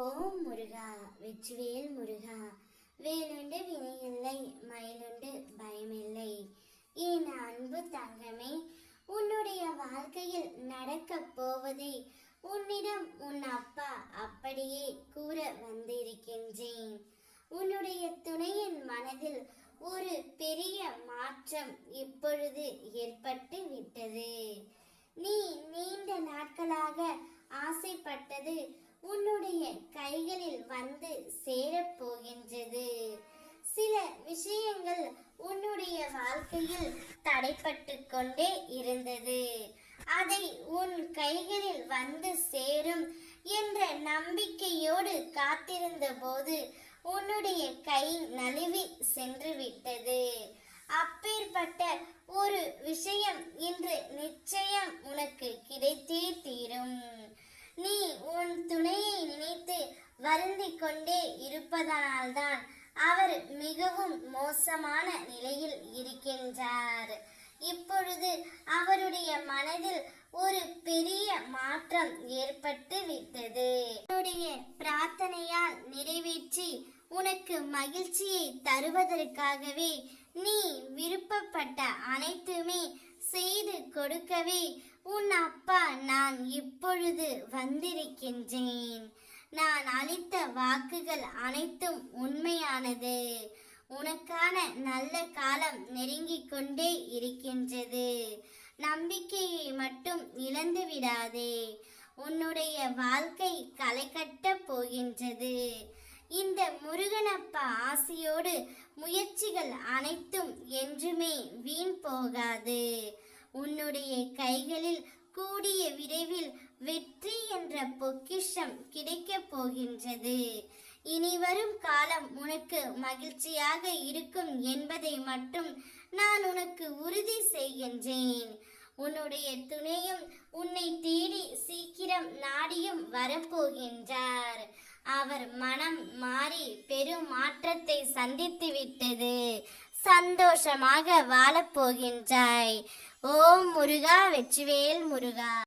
ஓம் முருகா வெற்றிவேல் முருகா வேலுண்டு வினையில்லை மயிலுண்டு பயமில்லை. என் அன்பு தங்கமே உன்னுடைய வாழ்க்கையில் நடக்கப் போவதை உன்னிடம் உன் அப்பா அப்படியே கூற வந்திருக்கின்றேன். உன்னுடைய துணையின் மனதில் ஒரு பெரிய மாற்றம் இப்பொழுது ஏற்பட்டு விட்டது. நீ நீண்ட நாட்களாக ஆசைப்பட்டது கைகளில் வந்து சேரப்போகின்றது. சில விஷயங்கள் உன்னுடைய வாழ்க்கையில் தடைப்பட்டு கொண்டே இருந்தது. அதை உன் கைகளில் வந்து சேரும் என்ற நம்பிக்கையோடு காத்திருந்த போது உன்னுடைய கை நழுவி சென்று விட்டது. வருந்திக் கொண்டே இருப்பதனால்தான் அவர் மிகவும் மோசமான நிலையில் இருக்கின்றார். இப்பொழுது அவருடைய மனதில் ஒரு பெரிய மாற்றம் ஏற்பட்டு விட்டது. அவருடைய பிரார்த்தனையால் நிறைவேற்றி உனக்கு மகிழ்ச்சியை தருவதற்காகவே நீ விருப்பப்பட்ட அனைத்துமே செய்து கொடுக்கவே உன் அப்பா நான் இப்பொழுது வந்திருக்கின்றேன். நான் அளித்த வாக்குகள் அனைத்தும் உண்மையானது. உனக்கான நல்ல காலம் நெருங்கிக் கொண்டே இருக்கின்றது. நம்பிக்கையை மட்டும் இழந்து விடாதே. உன்னுடைய வாழ்க்கை களைகட்டப் போகின்றது. இந்த முருகனப்பா ஆசையோடு முயற்சிகள் அனைத்தும் என்றுமே வீண் போகாது. உன்னுடைய கைகளில் கூடிய விரைவில் வெற்றி என்ற பொக்கிஷம் கிடைக்கப் போகின்றது. இனி வரும் காலம் உனக்கு மகிழ்ச்சியாக இருக்கும் என்பதை மட்டும் நான் உனக்கு உறுதி செய்கின்றேன். உன்னுடைய துணையும் உன்னை தேடி சீக்கிரம் நாடியும் வரப்போகின்றார். அவர் மனம் மாறி பெரும் மாற்றத்தை சந்தித்து விட்டது. சந்தோஷமாக வாழப்போகின்றாய் ஓம் முருகா வெற்றிவேல் முருகா.